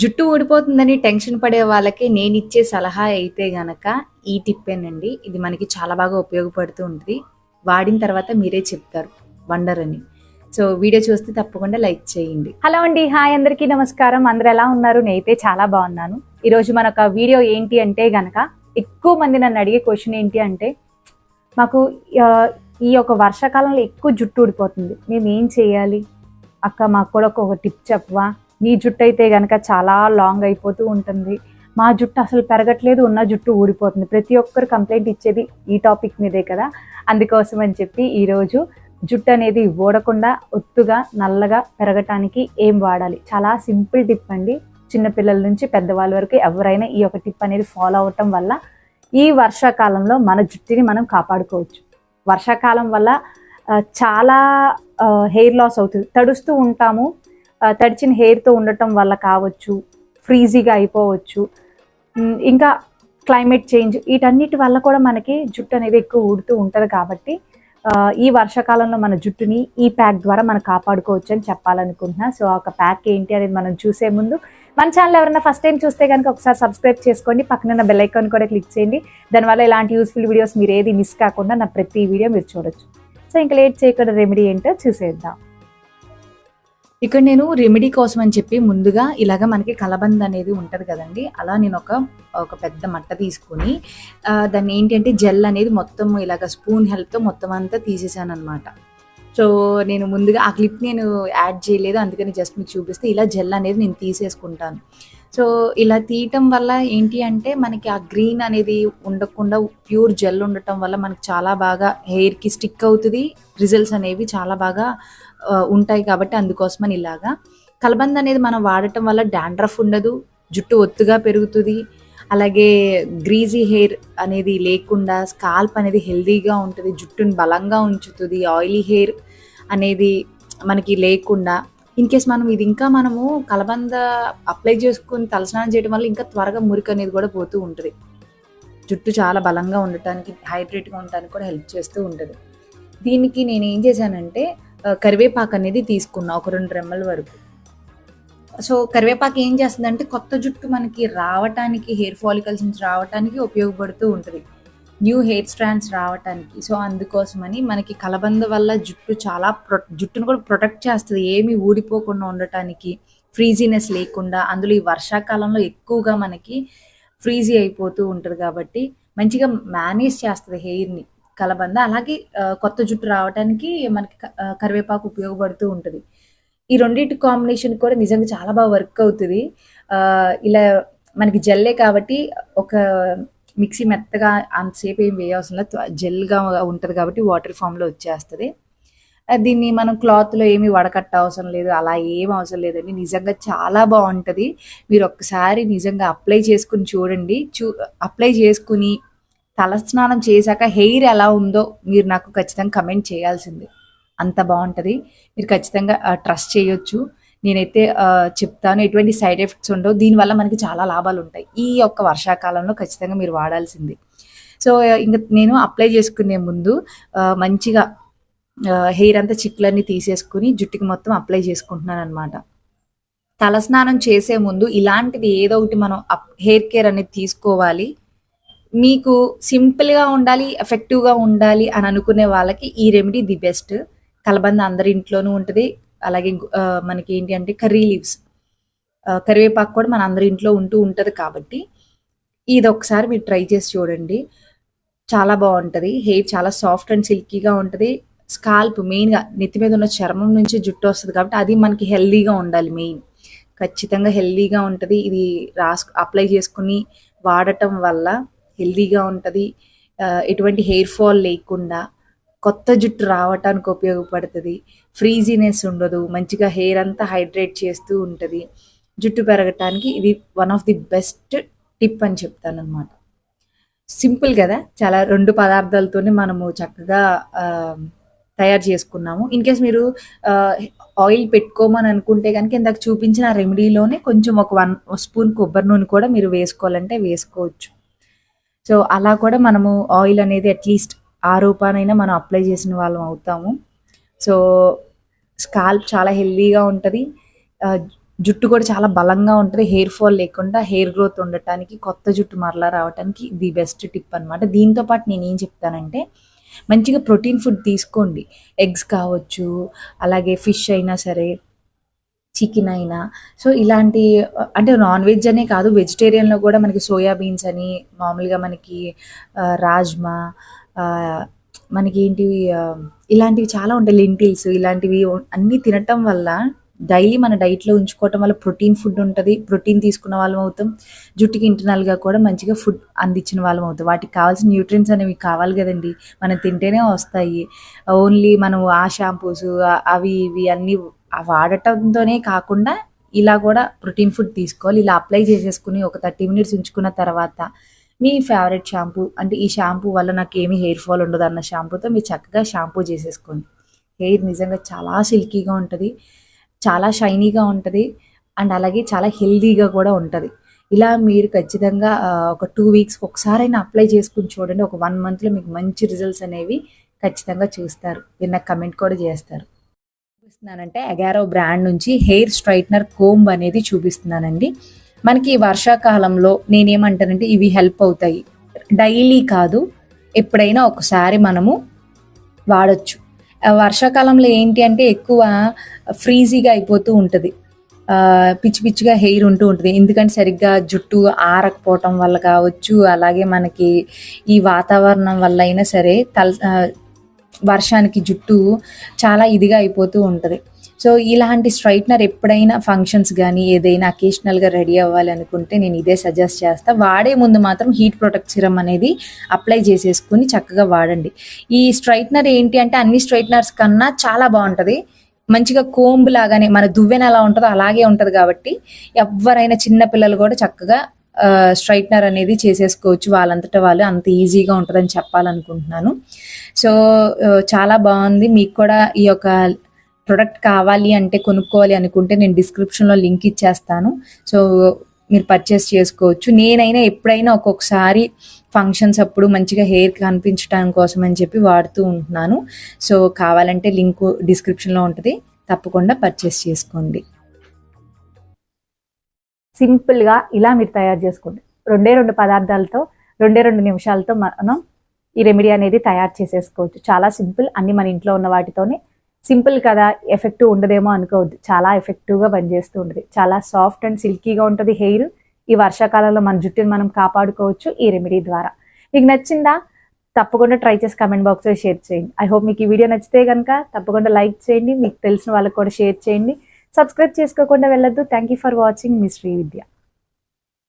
జుట్టు ఊడిపోతుందని టెన్షన్ పడే వాళ్ళకి నేను ఇచ్చే సలహా అయితే గనక ఈ టిప్పేనండి ఇది మనకి చాలా బాగా ఉపయోగపడుతూ ఉంటుంది. వాడిన తర్వాత మీరే చెప్తారు. వండర్ అని సో వీడియో చూస్తే తప్పకుండా లైక్ చేయండి. హలో అండి. హాయ్ అందరికీ నమస్కారం. అందరు ఎలా ఉన్నారు? నేనైతే చాలా బాగున్నాను. ఈరోజు మన ఒక వీడియో ఏంటి అంటే గనక ఎక్కువ మంది నన్ను అడిగే క్వశ్చన్ ఏంటి అంటే మాకు ఈ యొక్క వర్షాకాలంలో ఎక్కువ జుట్టు ఊడిపోతుంది. మేము ఏం చేయాలి? అక్క మాకు కూడా ఒక టిప్ చెప్పవా? నీ జుట్టు అయితే కనుక చాలా లాంగ్ అయిపోతూ ఉంటుంది. మా జుట్టు అసలు పెరగట్లేదు ఉన్న జుట్టు ఊడిపోతుంది ప్రతి ఒక్కరు కంప్లైంట్ ఇచ్చేది ఈ టాపిక్ మీదే కదా. అందుకోసం అని చెప్పి ఈరోజు జుట్టు అనేది ఊడకుండా ఒత్తుగా నల్లగా పెరగటానికి ఏం వాడాలి? చాలా సింపుల్ టిప్ అండి. చిన్నపిల్లల నుంచి పెద్దవాళ్ళ వరకు ఎవరైనా ఈ ఒక టిప్ అనేది ఫాలో అవటం వల్ల ఈ వర్షాకాలంలో మన జుట్టుని మనం కాపాడుకోవచ్చు. వర్షాకాలం వల్ల చాలా హెయిర్ లాస్ అవుతుంది. తడుస్తూ ఉంటాము. తడిచిన హెయిర్తో ఉండటం వల్ల కావచ్చు ఫ్రీజీగా అయిపోవచ్చు. ఇంకా క్లైమేట్ చేంజ్ వీటన్నిటి వల్ల కూడా మనకి జుట్టు అనేది ఎక్కువ ఊడుతూ ఉంటుంది కాబట్టి ఈ వర్షాకాలంలో మన జుట్టుని ఈ ప్యాక్ ద్వారా మనం కాపాడుకోవచ్చు అని చెప్పాలనుకుంటున్నా. సో ఒక ప్యాక్ ఏంటి అనేది మనం చూసే ముందు మన ఛానల్ ఎవరైనా ఫస్ట్ టైం చూస్తే కనుక ఒకసారి సబ్స్క్రైబ్ చేసుకోండి. పక్కన బెల్ ఐకాన్ కూడా క్లిక్ చేయండి. దానివల్ల ఇలాంటి యూస్ఫుల్ వీడియోస్ మీరు ఏది మిస్ కాకుండా నా ప్రతి వీడియో మీరు చూడొచ్చు. సో ఇంకా లేట్ చేయకుండా రెమెడీ ఏంటో చూసేద్దాం. ఇక్కడ నేను రెమెడీ కోసం అని చెప్పి ముందుగా ఇలాగ మనకి కలబంద అనేది ఉంటుంది కదండి. అలా నేను ఒక ఒక పెద్ద మట్ట తీసుకుని దాన్ని ఏంటంటే జెల్ అనేది మొత్తం ఇలాగ స్పూన్ హెల్ప్తో మొత్తం అంతా తీసేసాను అనమాట సో నేను ముందుగా ఆ క్లిప్ నేను యాడ్ చేయలేదు. అందుకని జస్ట్ మీకు చూపిస్తే ఇలా జెల్ అనేది నేను తీసేసుకుంటాను. సో ఇలా తీయటం వల్ల ఏంటి అంటే మనకి ఆ గ్రీన్ అనేది ఉండకుండా ప్యూర్ జెల్ ఉండటం వల్ల మనకి చాలా బాగా హెయిర్కి స్టిక్ అవుతుంది. రిజల్ట్స్ అనేవి చాలా బాగా ఉంటాయి కాబట్టి అందుకోసమని ఇలాగా. కలబంద అనేది మనం వాడటం వల్ల డాండ్రఫ్ ఉండదు జుట్టు ఒత్తుగా పెరుగుతుంది. అలాగే గ్రీజీ హెయిర్ అనేది లేకుండా స్కాల్ప్ అనేది హెల్దీగా ఉంటుంది జుట్టుని బలంగా ఉంచుతుంది ఆయిలీ హెయిర్ అనేది మనకి లేకుండా. ఇన్ కేస్ మనం ఇది ఇంకా మనము కలబంద అప్లై చేసుకుని తలస్నానం చేయడం వల్ల ఇంకా త్వరగా మురికి అనేది కూడా పోతూ ఉంటుంది. జుట్టు చాలా బలంగా ఉండటానికి హైడ్రేట్గా ఉండటానికి కూడా హెల్ప్ చేస్తూ ఉంటుంది. దీనికి నేను ఏం చేశానంటే కరివేపాకు అనేది తీసుకున్నా ఒక రెండు రెమ్మల వరకు. సో కరివేపాకు ఏం చేస్తుందంటే కొత్త జుట్టు మనకి రావటానికి హెయిర్ ఫాలికల్స్ నుంచి రావటానికి ఉపయోగపడుతూ ఉంటుంది. న్యూ హెయిర్ స్ట్రాండ్స్ రావటానికి. సో అందుకోసమని మనకి కలబంద వల్ల జుట్టు చాలా ప్రొ జుట్టును కూడా ప్రొటెక్ట్ చేస్తుంది. ఏమీ ఊడిపోకుండా ఉండటానికి ఫ్రీజీనెస్ లేకుండా అందులో ఈ వర్షాకాలంలో ఎక్కువగా మనకి ఫ్రీజీ అయిపోతూ ఉంటుంది కాబట్టి మంచిగా మేనేజ్ చేస్తుంది హెయిర్ని. కలబంద. అలాగే కొత్త జుట్టు రావడానికి మనకి కరివేపాకు ఉపయోగపడుతూ ఉంటుంది. ఈ రెండింటి కాంబినేషన్ కూడా నిజంగా చాలా బాగా వర్క్ అవుతుంది. ఇలా మనకి జెల్లే కాబట్టి ఒక మిక్సీ మెత్తగా అంతసేపు ఏం వేయవలసిన లేదు. జెల్గా ఉంటుంది కాబట్టి వాటర్ ఫామ్లో వచ్చేస్తుంది. దీన్ని మనం క్లాత్లో ఏమి వడకట్ట అవసరం లేదు. అలా ఏం అవసరం లేదండి. నిజంగా చాలా బాగుంటుంది. మీరు ఒక్కసారి నిజంగా అప్లై చేసుకుని చూడండి. చూ అప్లై చేసుకుని తలస్నానం చేశాక హెయిర్ ఎలా ఉందో మీరు నాకు ఖచ్చితంగా కమెంట్ చేయాల్సిందే. అంత బాగుంటుంది. మీరు ఖచ్చితంగా ట్రస్ట్ చేయొచ్చు. నేనైతే చెప్తాను ఎటువంటి సైడ్ ఎఫెక్ట్స్ ఉండవు. దీనివల్ల మనకి చాలా లాభాలు ఉంటాయి. ఈ యొక్క వర్షాకాలంలో ఖచ్చితంగా మీరు వాడాల్సింది. సో ఇంకా నేను అప్లై చేసుకునే ముందు మంచిగా హెయిర్ అంతా చిక్కులన్నీ తీసేసుకుని జుట్టుకి మొత్తం అప్లై చేసుకుంటున్నాను అనమాట తలస్నానం చేసే ముందు ఇలాంటిది ఏదో ఒకటి మనం హెయిర్ కేర్ అనేది తీసుకోవాలి. మీకు సింపుల్గా ఉండాలి ఎఫెక్టివ్గా ఉండాలి అని అనుకునే వాళ్ళకి ఈ రెమెడీ ది బెస్ట్ కలబంద అందరి ఇంట్లోనూ ఉంటుంది. అలాగే మనకి ఏంటి అంటే కర్రీ లీవ్స్ కరివేపాకు కూడా మన అందరి ఇంట్లో ఉంటూ ఉంటుంది కాబట్టి ఇది ఒకసారి మీరు ట్రై చేసి చూడండి. చాలా బాగుంటుంది. హెయిర్ చాలా సాఫ్ట్ అండ్ సిల్కీగా ఉంటుంది. స్కాల్ప్ మెయిన్గా నెత్తి మీద ఉన్న చర్మం నుంచి జుట్టు వస్తుంది కాబట్టి అది మనకి హెల్దీగా ఉండాలి మెయిన్ ఖచ్చితంగా హెల్దీగా ఉంటుంది. ఇది రాసు అప్లై చేసుకుని వాడటం వల్ల హెల్దీగా ఉంటుంది. ఎటువంటి హెయిర్ ఫాల్ లేకుండా కొత్త జుట్టు రావటానికి ఉపయోగపడుతుంది. ఫ్రీజీనెస్ ఉండదు. మంచిగా హెయిర్ అంతా హైడ్రేట్ చేస్తూ ఉంటుంది. జుట్టు పెరగటానికి ఇది one of the best tip అని చెప్తాను అనమాట సింపుల్ కదా? చాలా రెండు పదార్థాలతోనే మనము చక్కగా తయారు చేసుకున్నాము. ఇన్ కేస్ మీరు ఆయిల్ పెట్టుకోమని అనుకుంటే కనుక ఇందాక చూపించిన రెమెడీలోనే కొంచెం ఒక వన్ స్పూన్ కొబ్బరి నూనె కూడా మీరు వేసుకోవాలంటే వేసుకోవచ్చు. సో అలా కూడా మనము ఆయిల్ అనేది అట్లీస్ట్ ఆ రూపానైనా మనం అప్లై చేసిన వాళ్ళం అవుతాము. సో స్కాల్ప్ చాలా హెల్దీగా ఉంటుంది. జుట్టు కూడా చాలా బలంగా ఉంటుంది. హెయిర్ ఫాల్ లేకుండా హెయిర్ గ్రోత్ ఉండటానికి కొత్త జుట్టు మరలా రావడానికి ది బెస్ట్ టిప్ అనమాట దీంతో పాటు నేను ఏం చెప్తానంటే మంచిగా ప్రోటీన్ ఫుడ్ తీసుకోండి. ఎగ్స్ కావచ్చు అలాగే ఫిష్ అయినా సరే చికెన్ అయినా. సో ఇలాంటి అంటే నాన్ వెజ్ అనే కాదు వెజిటేరియన్లో కూడా మనకి సోయా బీన్స్ అని మామూలుగా మనకి రాజ్మా మనకి ఏంటివి ఇలాంటివి చాలా ఉంటాయి లెంటిల్స్ ఇలాంటివి అన్నీ తినటం వల్ల డైలీ మన డైట్లో ఉంచుకోవటం వల్ల ప్రోటీన్ ఫుడ్ ఉంటుంది. ప్రోటీన్ తీసుకున్న వాళ్ళం అవుతాం. జుట్టుకి ఇంటర్నల్గా కూడా మంచిగా ఫుడ్ అందించిన వాళ్ళం అవుతాం. వాటికి కావాల్సిన న్యూట్రియన్స్ అనేవి కావాలి కదండి. మనం తింటేనే వస్తాయి. ఓన్లీ మనం ఆ షాంపూస్ అవి ఇవి అన్నీ ఆ వాడటంతోనే కాకుండా ఇలా కూడా ప్రోటీన్ ఫుడ్ తీసుకోవాలి. ఇలా అప్లై చేసేసుకుని ఒక థర్టీ మినిట్స్ ఉంచుకున్న తర్వాత మీ ఫేవరెట్ షాంపూ అంటే ఈ షాంపూ వల్ల నాకు ఏమీ హెయిర్ ఫాల్ ఉండదు అన్న షాంపూతో మీరు చక్కగా షాంపూ చేసేసుకోండి. హెయిర్ నిజంగా చాలా సిల్కీగా ఉంటుంది చాలా షైనీగా ఉంటుంది అండ్ అలాగే చాలా హెల్దీగా కూడా ఉంటుంది. ఇలా మీరు ఖచ్చితంగా ఒక టూ వీక్స్ ఒకసారైనా అప్లై చేసుకుని చూడండి. ఒక వన్ మంత్లో మీకు మంచి రిజల్ట్స్ అనేవి ఖచ్చితంగా చూస్తారు. మీరు నాకు కమెంట్ కూడా చేస్తారు. చూపిస్తున్నానంటే అగారో బ్రాండ్ నుంచి హెయిర్ స్ట్రైట్నర్ కోంబ్ అనేది చూపిస్తున్నానండి. మనకి వర్షాకాలంలో నేనేమంటానంటే ఇవి హెల్ప్ అవుతాయి. డైలీ కాదు ఎప్పుడైనా ఒకసారి మనము వాడచ్చు. వర్షాకాలంలో ఏంటి అంటే ఎక్కువ ఫ్రీజీగా అయిపోతూ ఉంటుంది. పిచ్చి పిచ్చిగా హెయిర్ ఉంటూ ఉంటుంది. ఎందుకంటే సరిగ్గా జుట్టు ఆరకపోవటం వల్ల కావచ్చు అలాగే మనకి ఈ వాతావరణం వల్ల అయినా సరే తల వర్షానికి జుట్టు చాలా ఇదిగా అయిపోతూ ఉంటుంది. సో ఇలాంటి స్ట్రైట్నర్ ఎప్పుడైనా ఫంక్షన్స్ కానీ ఏదైనా అకేషనల్గా రెడీ అవ్వాలనుకుంటే నేను ఇదే సజెస్ట్ చేస్తా. వాడే ముందు మాత్రం హీట్ ప్రొటెక్ట్ సిరమ్ అనేది అప్లై చేసేసుకుని చక్కగా వాడండి. ఈ స్ట్రైట్నర్ ఏంటి అంటే అన్ని స్ట్రైట్నర్స్ కన్నా చాలా బాగుంటుంది. మంచిగా కోంబు లాగానే మన దువ్వెన ఎలా ఉంటుందో అలాగే ఉంటుంది కాబట్టి ఎవరైనా చిన్న పిల్లలు కూడా చక్కగా స్ట్రైట్నర్ అనేది చేసేసుకోవచ్చు. వాళ్ళంతటా వాళ్ళు అంత ఈజీగా ఉంటుందని చెప్పాలనుకుంటున్నాను. సో చాలా బాగుంది. మీకు కూడా ఈ యొక్క ప్రొడక్ట్ కావాలి అంటే కొనుక్కోవాలి అనుకుంటే నేను డిస్క్రిప్షన్లో లింక్ ఇచ్చేస్తాను. సో మీరు పర్చేస్ చేసుకోవచ్చు. నేనైనా ఎప్పుడైనా ఒక్కొక్కసారి ఫంక్షన్స్ అప్పుడు మంచిగా హెయిర్ కనిపించడం కోసం అని చెప్పి వాడుతూ ఉంటున్నాను. సో కావాలంటే లింక్ డిస్క్రిప్షన్లో ఉంటుంది. తప్పకుండా పర్చేస్ చేసుకోండి. సింపుల్గా ఇలా మీరు తయారు చేసుకోండి. రెండే రెండు పదార్థాలతో రెండే రెండు నిమిషాలతో మనం ఈ రెమెడీ అనేది తయారు చేసేసుకోవచ్చు. చాలా సింపుల్. అన్ని మన ఇంట్లో ఉన్న వాటితోనే. సింపుల్ కదా ఎఫెక్టివ్ ఉండదేమో అనుకోవద్దు. చాలా ఎఫెక్టివ్గా పనిచేస్తూ ఉంటుంది. చాలా సాఫ్ట్ అండ్ సిల్కీగా ఉంటుంది హెయిర్. ఈ వర్షాకాలంలో మన జుట్టుని మనం కాపాడుకోవచ్చు ఈ రెమెడీ ద్వారా. మీకు నచ్చిందా? తప్పకుండా ట్రై చేసి కమెంట్ బాక్స్లో షేర్ చేయండి. ఐ హోప్ మీకు ఈ వీడియో నచ్చితే కనుక తప్పకుండా లైక్ చేయండి. మీకు తెలిసిన వాళ్ళకి కూడా షేర్ చేయండి. సబ్స్క్రైబ్ చేసుకోకుండా వెళ్ళొద్దు. Thank you for watching miss Shri Vidya